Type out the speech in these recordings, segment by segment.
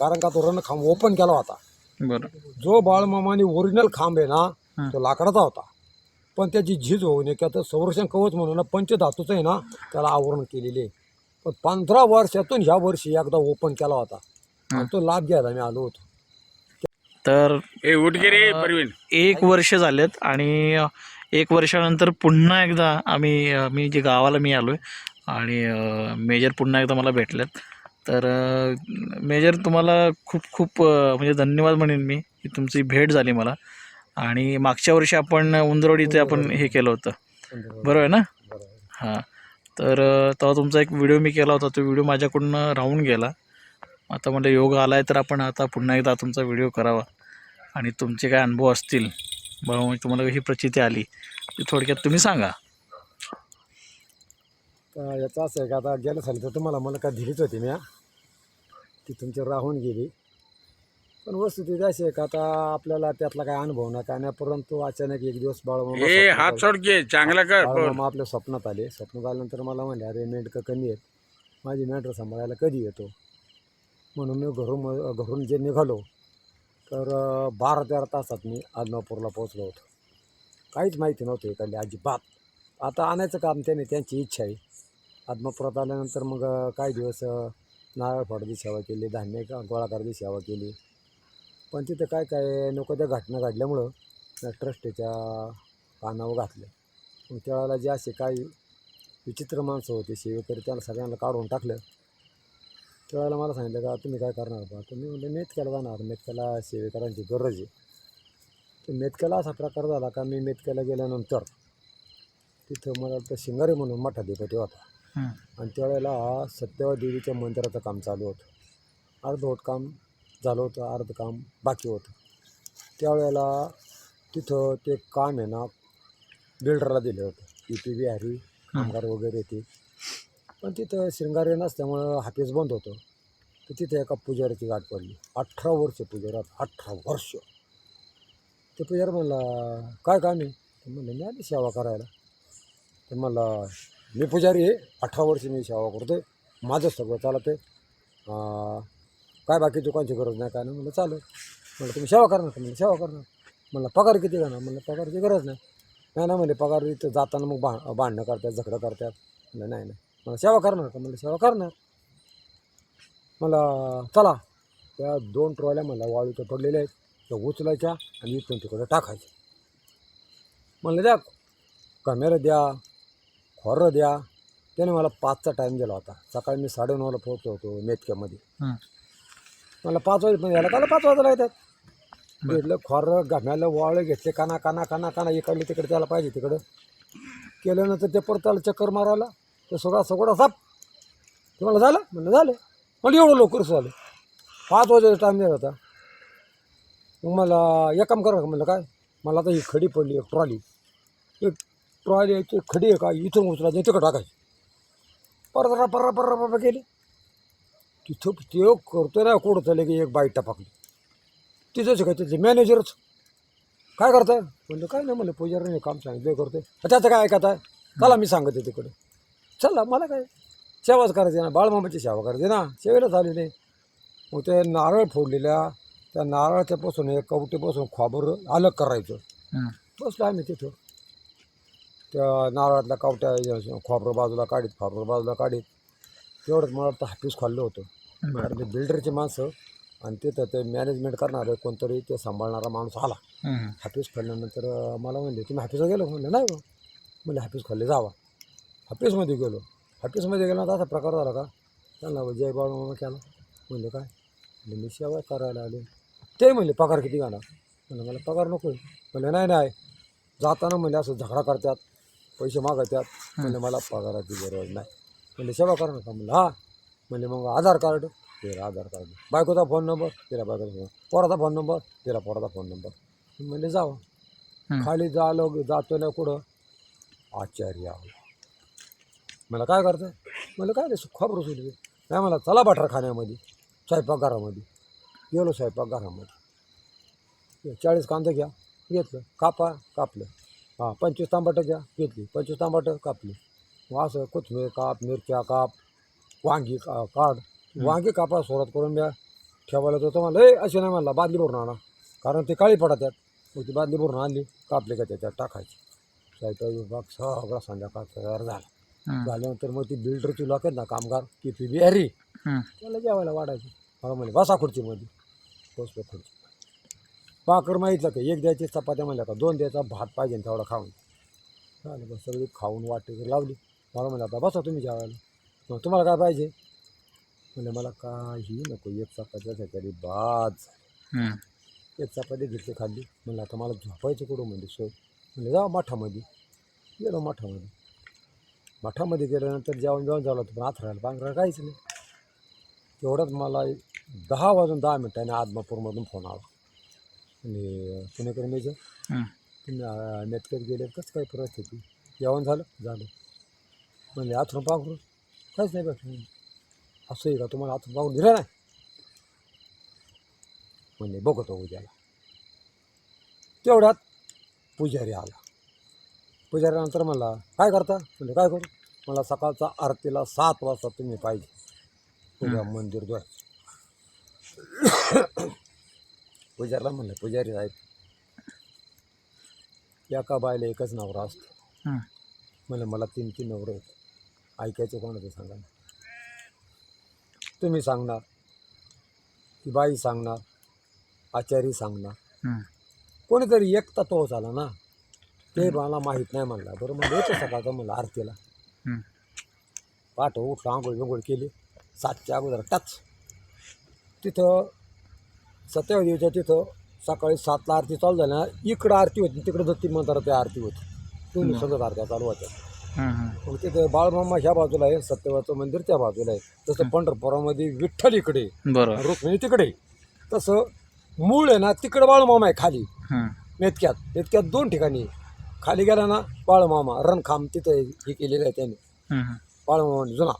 कारण का तो रणखांब ओपन केला होता. बरं. जो बाळमामाने ओरिजिनल खांब आहे ना. तो लाकडाचा होता. पण त्याची झीज होऊ नये त्याचं संरक्षण कवच म्हणून ना पंचधातूचं आहे ना त्याला आवरण केलेले पण पंधरा वर्षातून ह्या वर्षी एकदा ओपन केला होता. आणि तो लाभ घ्यायला मी आलो होतो. तर ए परवीन. एक वर्ष झालेत आणि एक वर्षानंतर पुन्हा एकदा आम्ही अ, मी जे गावाला मी आलो आहे आणि मेजर पुन्हा एकदा मला भेटलेत. तर मेजर तुम्हाला खूप खूप म्हणजे धन्यवाद म्हणेन मी की तुमची भेट झाली मला. आणि मागच्या वर्षी आपण उंदरवाडी इथे आपण हे केलं होतं. बरोबर आहे ना? हां. तर तेव्हा तुमचा एक व्हिडिओ मी केला होता. तो व्हिडिओ माझ्याकडून राहून गेला. आता म्हटलं योग आला आहे तर आपण आता पुन्हा एकदा तुमचा व्हिडिओ करावा. आणि तुमचे काय अनुभव असतील बरोबर तुम्हाला ही प्रचिती आली. ती थोडक्यात तुम्ही सांगा. तर याचं असं आहे का आता गेल्या साली तर तुम्हाला मला काय दिलीच होती मी हा. ती तुमची राहून गेली. पण वस्तुस्थिती अशी आहे का? आता आपल्याला त्यातला काय अनुभव नाही काय नाही परंतु अचानक एक दिवस स्वप्नात हात आले. सोड घे चांगला कर बाळमामा आपल्या स्वप्नात आले. स्वप्नात आल्यानंतर मला म्हणले अरे मेंढकं कमी आहेत. माझी मेंढरं सांभाळायला कधी येतो? म्हणून मी घरून घरून जे निघालो तर अं, बारा तेरा तासात मी आदमापूरला पोहोचलो होतो. काहीच माहिती नव्हतं इकडली अजिबात. आता आणायचं काम त्याने त्यांची इच्छा आहे. आदमापुरात आल्यानंतर मग अं, काही दिवस अं, नारळ फोडायची सेवा केली धान्य गोळा करायची सेवा केली. पण तिथं काय काय नको त्या घटना घडल्यामुळं त्या ट्रस्टीच्या कानावर घातलं. मग त्यावेळेला जे असे काही विचित्र माणसं होते सेवेकरी त्यांना सगळ्यांना काढून टाकलं. त्यावेळेला मला सांगितलं का तुम्ही काय करणार बा? तुम्ही म्हणजे मेतक्याला जाणार. मेतक्याला सेवेकरांची गरज आहे. तर मेतक्याला असा प्रकार झाला का मी मेतक्याला गेल्यानंतर तिथं मला वाटतं शिंगारी म्हणून मठाधिपती होता. आणि त्यावेळेला सत्यवा देवीच्या मंदिराचं काम चालू होतं. अर्धवट काम झालं होतं अर्ध काम बाकी होतं. त्यावेळेला तिथं ते काम आहे ना बिल्डरला दिलं होतं. ई पी बिहारी कामगार वगैरे ते. पण तिथं शृंगारी नसल्यामुळं हाफीस बंद होतं. तर तिथे एका पुजाऱ्याची गाठ पडली. अठरा वर्ष पुजारात अठरा वर्ष. ते पुजारी म्हणला काय काम आहे? तर म्हणलं मी आली सेवा करायला. तर मला मी पुजारी आहे अठरा वर्ष मी सेवा करतो माझं सगळं चालत आहे काय बाकी दुकानची गरज नाही काय नाही. म्हणलं चालेल. म्हणलं तुम्ही सेवा करणार? का म्हणलं सेवा करणार. म्हणलं पगार किती करणार म्हणलं पगारची गरज नाही. नाही ना म्हणजे पगार इथं जाताना मग बा भांडणं करतात झगडं करतात. म्हणलं नाही नाही. मला सेवा करणार का? म्हणलं सेवा करणार. मला चला. त्या दोन ट्रॉल्या मला वाळूच्या पडलेल्या आहेत. त्या उचलायच्या आणि इथून तिकडं टाकायच्या. म्हणलं द्या कॅमेरा द्या. खोरं द्या. त्याने मला पाचचा टाईम दिला होता. सकाळी मी साडेनऊला पोहोचलो होतो मेतक्यामध्ये हं. मला पाच वाजेपर्यंत यायला काला पाच वाजायला येतात. घेतलं खोरं गम्याला वाळं घेतले. काना काना काना काना. इकडले तिकडे त्याला पाहिजे तिकडं. केल्यानंतर ते परत त्याला चक्कर मारायला. ते सगळा सगळा साप. ते मला झालं? म्हणलं झालं. मला एवढं लवकर झालं. पाच वाजेचा टाईम दिला होता. मग मला एक काम करा म्हणलं काय? मला आता ही खडी पडली एक ट्रॉली एक ट्रॉली आहे, ती खडी आहे का? इथून उचलायची तिकडं टाकायची. परत पर्रा पर्रा पर्रा गेली तिथं ते करतो ना कुठं चालले की एक बाईट टाकली तिथंच काय तिथे मॅनेजरच? काय करताय? म्हणलं काय नाही म्हणलं पुजारीने काम सांगितलं करतोय. त्याचं काय ऐकत आहे? चला मी सांगते तिकडे. चला मला काय? सेवाच करायची ना बाळमामाची सेवा करायची ना सेवेला झाली नाही मग ते नारळ फोडलेल्या त्या नारळाच्यापासून एक कवटीपासून खोबर अलग करायचं. बसलो आम्ही तिथं. त्या नारळातल्या कवट्या खोबरं बाजूला काढीत खोबरं बाजूला काढीत. तेवढंच मला वाटतं हाफीस खाल्लं होतं. कारण ते बिल्डरची माणसं आणि तिथं ते मॅनेजमेंट करणारे कोणतरी ते सांभाळणारा माणूस आला. हं. हाफीस खाल्ल्यानंतर मला म्हणले तुम्ही हाफीसला गेलो? म्हणलं नाही बा म्हणले हाफीस खाल्ले जावा. हाफीसमध्ये गेलो. हाफीसमध्ये गेलो असा प्रकार झाला का? त्यांना जय बाळ मामा केला. म्हणलं काय? म्हणलं मी सेवा करायला आलो. ते म्हणले पगार किती घाला म्हणलं मला पगार नको म्हणलं नाही नाही. जाताना म्हणले असं झगडा करतात. पैसे मागतात म्हणले मला पगाराची गरज नाही. म्हणले सेवा करणार का म्हणलं हा. म्हणले मग आधार कार्ड. दिला आधार कार्ड. बायकोचा फोन नंबर. दिला बायकोचा फोन. पोराचा phone number. दिला पोराचा फोन नंबर. म्हणले जावं. खाली झालो जातो ना कुठं? आचार्य मला काय करतं म्हणलं काय नाही खबर सुटली. नाही मला चला बटर खाण्यामध्ये स्वयंपाकघरामध्ये. गेलो स्वयंपाकघरामध्ये. चाळीस कांदे घ्या घेतलं कापा कापलं. हां पंचवीस तांबटं घ्या घेतली. पंचवीस तांबटं कापली. मग असं कोथमीर काप मिरच्या काप वांगी का काढ. वांगी कापा सुरुवात करून द्या ठेवायला तर तुम्हाला ए असे नाही म्हणला बादली भरून आणा. कारण ते काळी पडत त्यात. मग ती बादली भरून आणली कापली का त्याच्यात टाकायची. स्वयंपाक विभाग सगळा संध्याकाळचा तयार झाला. हं. झाल्यानंतर मग ती बिल्डरची लोक आहेत ना कामगार ती पी हं. त्याला जेवायला वाढायची. मला म्हणले बसा खुर्चीमध्ये. बसलो खुर्ची पाकर माहितलं का? एक द्यायची चपात्या म्हणल्या का? दोन द्यायचा भात पाहिजे तेवढा खाऊन. झालं बस सगळी खाऊन वाटी लावली मला म्हणलं आता बसा तुम्ही जेवायला. मग तुम्हाला काय पाहिजे? म्हणजे मला काही नको एक चपात्या तरी बाद झाली. हं. एक चपाती घेतली खाल्ली. म्हणलं आता मला झोपायचं कुठं म्हणजे सोय म्हणजे जा मठामध्ये. गेलो मठामध्ये. मठामध्ये गेल्यानंतर जेवण जेवण झालं होतं पण आथरायला पांघरायला काहीच नाही. तेवढ्यात मला दहा वाजून दहा मिनिटांनी आदमापूरमधून फोन आला. म्हणजे पुणेकर मेजर हं. तुम्ही मेतकत गेले कसं काय परिस्थिती? जेवण झालं? झालं. म्हणजे आथरून पांघरून काहीच नाही भेटलं. असं आहे का? तुम्हाला आथरून पांघरून दिलं नाही? म्हणजे बघतो उद्याला. तेवढ्यात पुजारी आला. पुजाऱ्यानंतर म्हणला काय करता? म्हणजे काय करू? मला सकाळचा आरतीला सात वाजता तुम्ही पाहिजे. उद्या मंदिर द्वायचं पुजारला म्हणलं पुजारी साहेब एका बायला एकच नवरा असतो। हं. म्हणलं मला तीन तीन नवरे आहेत. ऐकायचं कोणाचं सांगा ना. तुम्ही सांगणार. ती बाई सांगणार. आचारी सांगणार. हं. कोणीतरी एक तत्व झाला ना ते मला माहीत नाही म्हणला. बरं मग येतो सकाळचं म्हणलं आरतीला. हं. पाठ उठलं आंघोळ बिंघोळ केली. सातच्या अगोदर टच. तिथं सत्यवदेवीच्या तिथं सकाळी सातला आरती चालू झाली ना इकडं आरती होती तिकडं दत्ती मंदिरात आरती होती. दोन्ही सगळं आरत्या चालू होत्या. मग तिथं बाळमामा ह्या बाजूला आहे सत्यवाचं मंदिर त्या बाजूला आहे. तसं पंढरपुरामध्ये विठ्ठल इकडे रुक्मिणी तिकडे तसं मूळ आहे ना तिकडं बाळमामा आहे खाली. हं. मेतक्यात मेतक्यात दोन ठिकाणी खाली गेला ना बाळमामा रणखाम तिथं हे केलेलं आहे त्याने. बाळमामा जुना.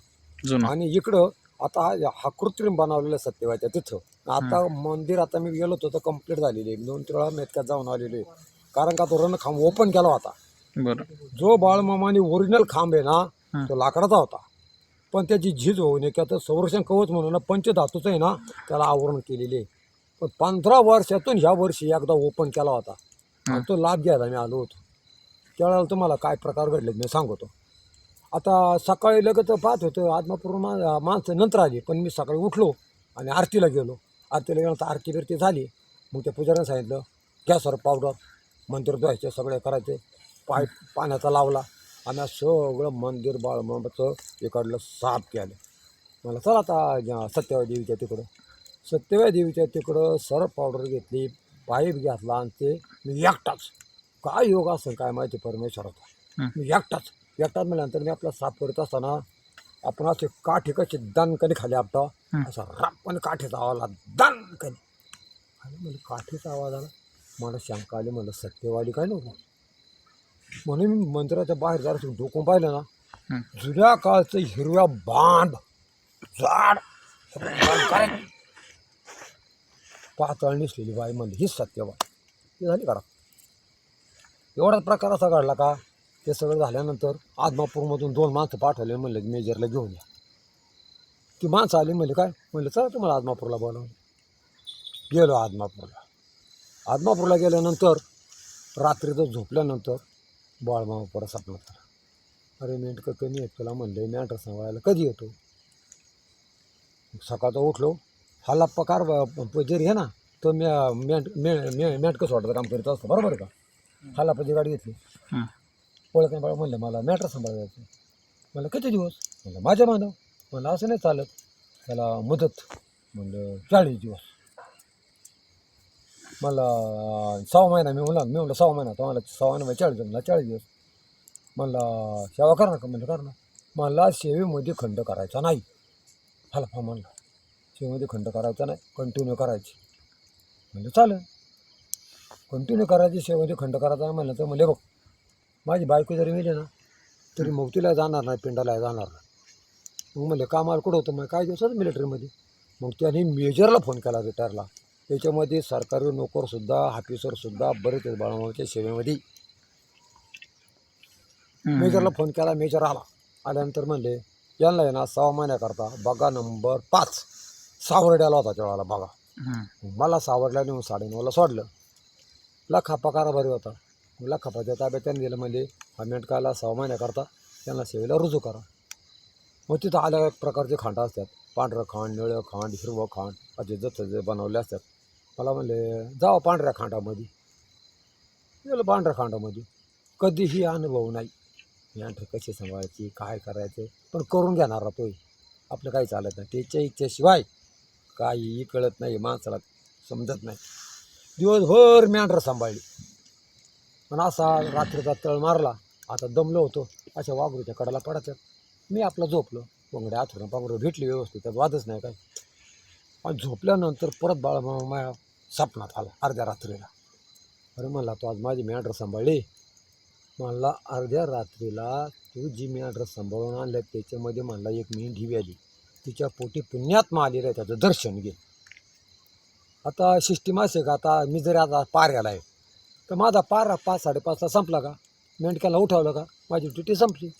जुना. आणि इकडं आता हा- हा कृत्रिम बनवलेला सत्यवाच्या तिथं. आता मंदिर आता मी गेलो होतो तर कंप्लीट झालेली आहे. दोन तीन वेळा मेतक्यात जाऊन आलेलो आहे. कारण का तो रणखांब ओपन केला होता. बरं. जो बाळमामाने ओरिजिनल खांब आहे ना. तो लाकडाचा होता. पण त्याची झीज होऊ नये त्याचं संरक्षण कवच म्हणून ना पंचधातूचं आहे ना त्याला आवरण केलेले आहे. पण पंधरा वर्षातून ह्या वर्षी एकदा ओपन केला होता. आणि तो लाभ घ्यायला मी आलो होतो. त्यावेळेला तुम्हाला काय प्रकार घडले मी सांगतो. आता सकाळी लगेच पाहत होतं आत्मापूर्व मा माणसं नंतर आली पण मी सकाळी उठलो आणि आरतीला गेलो. आरतीला गेल्यानंतर आरती बिरती झाली. मग त्या पुजाऱ्यानं सांगितलं गॅसवर पावडर मंदिर धुवायचे सगळे करायचे. पाय पाण्याचा लावला. आणि सगळं मंदिर बाळमाचं इकडलं साफ केलं. मला चला आता सत्यवाई देवीच्या तिकडं. सत्यवाई देवीच्या तिकडं सरफ पावडर घेतली पाईप घेतला आणि ते मी एकटाच. काय योग असेल काय माहिती परमेश्वराचा. हं. मी एकटाच. एकटाच म्हणल्यानंतर मी आपला साफ करत असताना आपण असे काठी कशी दणकणी खाली आपटा. असा रापण काठीचा आवाज आला दणकणी आणि म्हणजे काठीचा आवाज आला. मला शंका आली म्हणलं सत्यवादी काय नको म्हणून मी मंदिराच्या बाहेर जरा डोकून पाहिलं ना. जुन्या काळचं हिरव्या बांध झाड पातळ निसलेली बाई म्हणली हीच सत्यवाद ती झाली करा एवढाच प्रकार असा घडला का? ते सगळं झाल्यानंतर आदमापूरमधून दोन माणसं पाठवले म्हणलं मेजरला घेऊन या ती माणसं आली म्हणले काय म्हणलं चला तुम्हाला आदमापूरला बोलावून गेलो आदमापूरला आदमापूरला गेल्यानंतर रात्रीचं झोपल्यानंतर बाळमामा परत सापडला अरे मेंटकं कमी आहेत तुला म्हणलं मॅटर सांगायला कधी येतो सकाळचा उठलो हल्ला पकार कार जरी आहे ना तो मी मेंट मे मे मेंटकं सोडायचं काम करीत असतो बरोबर का हल्ला गाडी घेतली पळत नाही बाळा म्हणलं मला मॅटर सांभाळायचं म्हणलं किती दिवस? म्हणलं माझ्या मानव म्हणलं असं नाही चालत. त्याला मुदत म्हणलं चाळीस दिवस. मला सहा महिना मी म्हणला मी म्हणलं सहा महिना. तर मला सहा महिना म्हणजे चाळीस दिवस. म्हणला चाळीस दिवस. म्हणला सेवा करणार का? म्हणलं कर ना. मला सेवेमध्ये खंड करायचा नाही. हलफा म्हणला. सेवेमध्ये खंड करायचा नाही. कंटिन्यू करायची. म्हणलं चालेल. कंटिन्यू करायची सेवेमध्ये खंड करायचा नाही म्हणलं तर म्हणले बघ. माझी बायको जरी मिली ना तरी मौतीला जाणार नाही पिंडाला जाणार नाही. मग म्हणले कामाला कुठं होतं? मग काय दिवसात मिलिटरीमध्ये मग त्यांनी मेजरला फोन केला रिटायरला त्याच्यामध्ये सरकारी नोकरसुद्धा ऑफिसरसुद्धा बरेच आहेत बाळामामाच्या सेवेमध्ये. मेजरला फोन केला मेजर आला. आल्यानंतर म्हणले यांना आहे ना सहा महिन्याकरता बघा नंबर पाच. सावर्ड्याला होता तेव्हा बघा. मला सावरला नेऊन साडेनऊला सोडलं. लखापा कारभारी होता. लखापाच्या ताब्यात त्यांनी दिलं म्हणजे हा मेंढकाला सहा महिन्याकरता त्यांना सेवेला रुजू करा. मग तिथं आल्या प्रकारचे खांड असतात. पांढरं खांड निळं खांड हिरवं खांड असे जसं जे बनवले असतात. मला म्हणले जावं पांढऱ्या खांडामध्ये. गेलं पांढऱ्या खांडामध्ये. कधीही अनुभव नाही. मेंढ कशी सांभाळायची काय करायचं? पण करून घेणारा तोही आपलं काही चालत नाही. त्याच्या इच्छेशिवाय काहीही कळत नाही माणसाला समजत नाही. दिवसभर मेंढरं सांभाळली. पण असा रात्रीचा तळ मारला आता दमलो होतो. अशा वाघरूच्या कडाला पडायचं. मी आपलं झोपलो. कोंगड्या आथरून पांघरून भेटली व्यवस्थित त्यात वादच नाही काय आणि झोपल्यानंतर परत बाळ माया सपनात आला अर्ध्या रात्रीला. अरे म्हणला तू आज माझी मेंढरं सांभाळली? म्हणला अर्ध्या रात्रीला तू जी मेंढरं सांभाळून आणलं त्याच्यामध्ये म्हणला एक मेंढी व्याली तिच्या पोटी पुण्यात्मा आलेलं आहे त्याचं दर्शन घे. आता सिस्टीम का आता मी जरी आता पाऱ्याला आहे तर माझा पारा पाच साडेपाचला संपला का? मेंढक्याला उठवलं का? माझी ड्युटी संपली.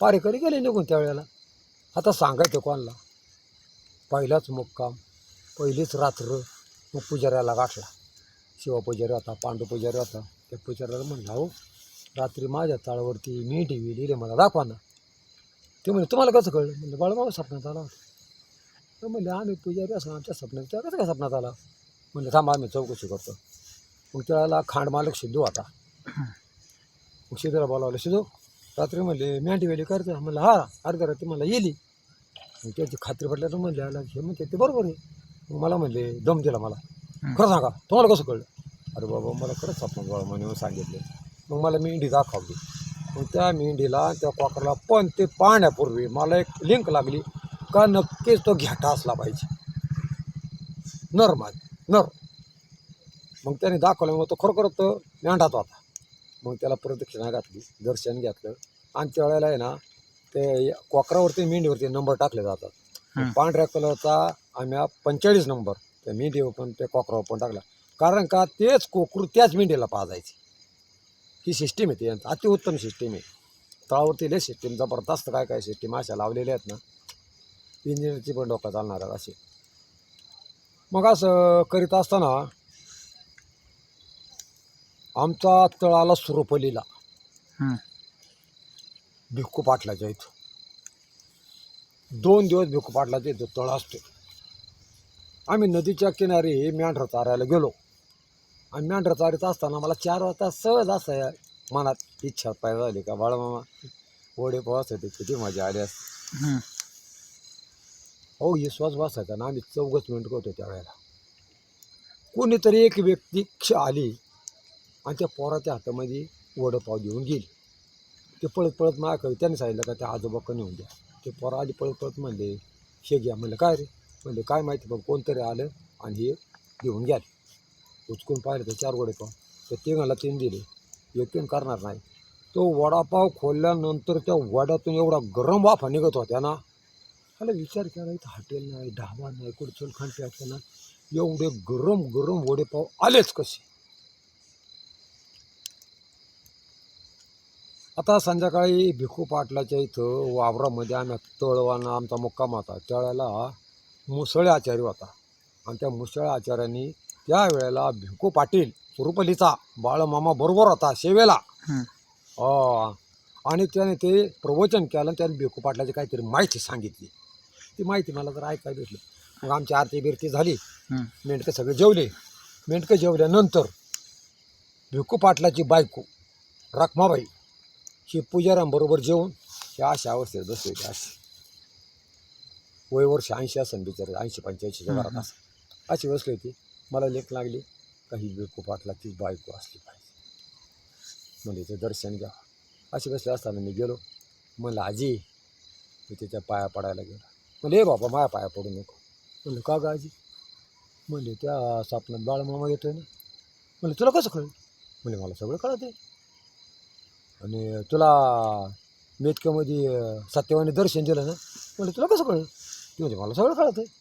पारेकरी गेले निघून त्यावेळेला आता सांगायचं कोणाला? पहिलाच मुक्काम पहिलीच रात्र. मग पुजाऱ्याला गाठला. शिवपुजारी होता पांडू पुजारी होता. त्या पुजाऱ्याला म्हणला हो रात्री माझ्या चाळावरती मी टी लिहिले मला दाखवा ना. ते म्हणजे तुम्हाला कसं कळलं? म्हणजे बाळमावा स्वप्नात आला होता. तर म्हणले आम्ही पुजारी असं आमच्या स्वप्नात त्या कसं काय स्वप्नात आला? म्हणजे थांबा आम्ही चौकशी करतो. मग त्याला खांड मालक सिद्धू होता. मग सिद्धूला बोलावलं सिद्धू रात्री म्हणले मॅटी वेली करते म्हणलं हा. अर्ध्या रात्री मला येली. मग त्याची खात्री पडल्या तर म्हणले आला हे म्हणते ते बरोबर आहे. मग मला म्हणले दम दिला मला. खरं सांगा तुम्हाला कसं कळलं? अरे बाबा मला खरंच स्वप्नात बाळा म्हणून सांगितले. मग मला मेंढी दाखवली. मग त्या मेंढीला त्या कॉकरला पण ते पाहण्यापूर्वी मला एक लिंक लागली का नक्कीच तो घ्याटा असला पाहिजे. नर माग नर. मग त्याने दाखवलं मग तो खरोखर तो मेंढात होता मग त्याला प्रदक्षिणा घातली दर्शन घेतलं. आणि त्या वेळेला आहे ना ते कोकरावरती मेंढीवरती नंबर टाकले जातात. पांढऱ्या कलरचा आम्ही पंचेचाळीस नंबर त्या मेंढीवर पण त्या कोकरावर पण टाकला. कारण का तेच कोकरू त्याच मेंढीला पाजायचे. ही सिस्टीम आहे ती अतिउत्तम सिस्टीम आहे. तळावरती लय सिस्टीम जबरदस्त काय काय सिस्टीम अशा लावलेल्या आहेत ना. इंजिनियरची पण डोकं चालणार असे मग असं करीत असताना आमचा तळाला सुरपलीला. हं. भिक्कू पाटलाच्या इथं. दोन दिवस भिक्कू पाटलाच्या इथं तळ असतो आम्ही नदीच्या किनारी मेंढरं चारायला गेलो. आणि मेंढरं चारीत असताना मला चार वाजता सहज असं या मनात इच्छा पाहिजे झाली का बाळामामा वडे पावस होते किती मजा आली असते हं. हो विश्वास बसायचा ना आम्ही चौघच मिनिट होतो त्यावेळेला. कोणीतरी एक व्यक्ती क्ष आली. आणि त्या पोराच्या हातामध्ये वडपाव देऊन गेली. ते पळत पळत माझ्याकडे त्यांनी सांगितलं का त्या आजोबाकडे नेऊन द्या. ते पोरं आधी पळत पळत म्हणले हे घ्या. म्हणलं काय रे? म्हणले काय माहिती बघ कोणतरी आलं आणि हे देऊन गेले. उचकून पाहिलं तर चार वडेपाव. तर ते मला तीन दिले. एक तीन करणार नाही. तो वडापाव खोलल्यानंतर त्या वड्यातून एवढा गरम वाफा निघत होत्या ना. मला विचार केला इथं हॉटेल नाही ढाबा नाही कुठं खाण प्यायचं ना एवढे गरम गरम वडेपाव आलेच कसे? आता संध्याकाळी भिकू पाटलाच्या इथं वावरामध्ये आम्ही तळवाना आमचा मुक्काम होता. त्यावेळेला मुसळे आचार्य होता. आणि त्या मुसळे आचार्यांनी त्यावेळेला भिकू पाटील सुरुपलीचा बाळमामा बरोबर होता सेवेला. आणि त्याने ते प्रवचन केलं आणि त्याने भिकू पाटलाची काहीतरी माहिती सांगितली. ती माहिती मला जर ऐकायला भेटली. मग आमची आरती बिरती झाली. मेंढकं सगळे जेवले. मेंढकं जेवल्यानंतर भिकू पाटलाची बायको रखमाबाई ही पुजाऱ्यांबरोबर जेवून ह्या अशा अवस्थेत बसले होते. अशी वय वर्ष ऐंशी असेल बिचारे ऐंशी पंच्याऐंशीच्या हं, घरात हं. असं अशी बसली होती. मला लेख लागली काही भिकू पाटलाची बायको असली पाहिजे. म्हणजे ते दर्शन घ्या. असे बसले असताना मी गेलो. म्हणलं आजी मी त्याच्या पाया पडायला गेलो. म्हणले ए बाबा माया पाया पडू नको. म्हणलं का गा आजी? म्हणले त्या स्वप्नात बाळमामा येतोय ना. म्हणलं तुला कसं कळलं? म्हणले मला सगळं कळत आहे आणि तुला मेतक्यामध्ये अं, सत्यवानी दर्शन दिलं ना? म्हणलं तुला कसं कळलं? ती म्हणजे मला सगळं कळत आहे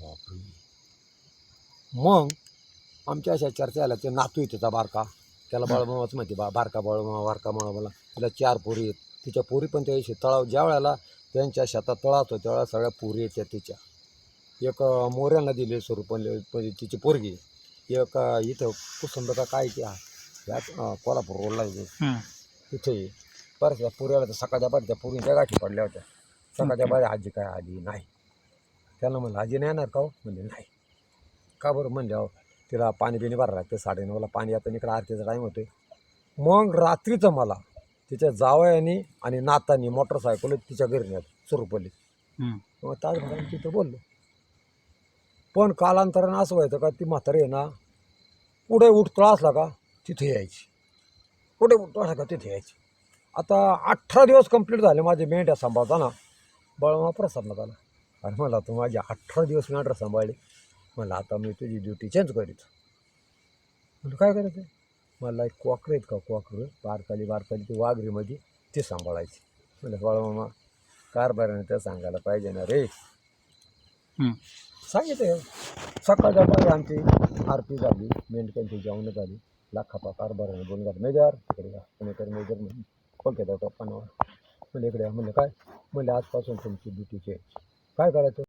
बापरे. मग आमच्या अशा चर्चा आल्या ते नातू आहे त्याचा बारका. त्याला बाळमामाच माहिती बा बारका बाळमामा बारका मला तिला चार पोरी आहेत. तिच्या पोरी पण त्या दिवशी तळाव ज्या वेळेला त्यांच्या शेतात तळा होतो त्यावेळेला सगळ्या पोरी येत्या तिच्या. एक मोऱ्यांना दिले स्वरूप तिची पोरगी. एक इथं कुसुंब का काय हा याच अं, कोल्हापूर रोडला आहे हं. तिथे बरं त्या सकाळच्या बाहेर त्या पुरीच्या गाठी पडल्या होत्या. सकाळच्या बाहेर आजी काय आली नाही. त्याला म्हणलं आजी नाही येणार का हो? म्हणजे नाही. का बरं? म्हणले अहो तिला पाणी बिणी भरायला लागतं साडेनऊला पाणी येतं इकडं आरतीचा टाईम होतोय. मग रात्रीचं मला तिच्या जावयानी आणि नातानी मोटरसायकल तिच्या घरी नेलं सुरूपल्ली हं. मग ताजमहल तिथं बोललो पण कालांतरानं असं व्हायचं का? ती म्हातारी आहे ना पुढे उठतळा असला का? तिथे यायची. उठतळा असला का तिथे यायची. आता अठरा दिवस कंप्लीट झाले माझे मेंढ्या सांभाळताना बळमा प्रसन्नात आला. आणि मला तू माझे अठरा दिवस मेंढ्या सांभाळले. मला आता मी तुझी ड्युटी चेंज करीत. म्हणलं काय करायचं मला एक क्वाकर आहेत का क्वाकर बारकाली बारकाली ती वाघरीमध्ये ती सांभाळायची. म्हणलं बाळमामा कारभाराने त्या सांगायला पाहिजे ना रे. सांगितलं. सकाळच्या पाहिजे आमची आरती झाली मेंढक्यांची जेवण झाली. लाखापा कारभाराने बोलून घाल मेजर तिकडे जा तर मेजर म्हणून कोलकाता टप्पा नावा म्हणलं इकडे या. म्हणलं काय? म्हणलं आजपासून तुमची ड्युटी चेंज काय करायचं?